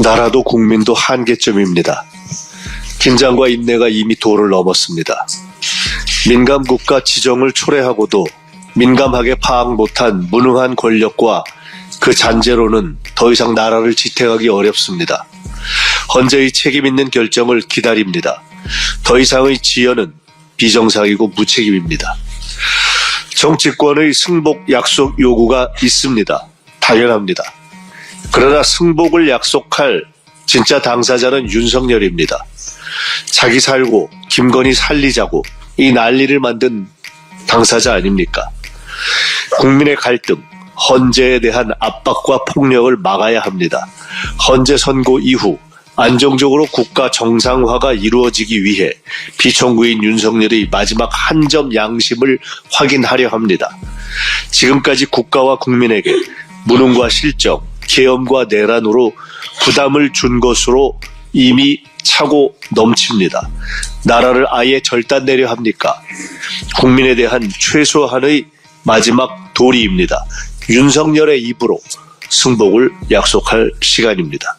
나라도 국민도 한계점입니다. 긴장과 인내가 이미 도를 넘었습니다. 민감 국가 지정을 초래하고도 민감하게 파악 못한 무능한 권력과 그 잔재로는 더 이상 나라를 지탱하기 어렵습니다. 헌재의 책임 있는 결정을 기다립니다. 더 이상의 지연은 비정상이고 무책임입니다. 정치권의 승복 약속 요구가 있습니다. 당연합니다. 그러나 승복을 약속할 진짜 당사자는 윤석열입니다. 자기 살고 김건희 살리자고 이 난리를 만든 당사자 아닙니까? 국민의 갈등, 헌재에 대한 압박과 폭력을 막아야 합니다. 헌재 선고 이후 안정적으로 국가 정상화가 이루어지기 위해 비청구인 윤석열의 마지막 한 점 양심을 확인하려 합니다. 지금까지 국가와 국민에게 무능과 실정, 계엄과 내란으로 부담을 준 것으로 이미 차고 넘칩니다. 나라를 아예 절단내려 합니까? 국민에 대한 최소한의 마지막 도리입니다. 윤석열의 입으로 승복을 약속할 시간입니다.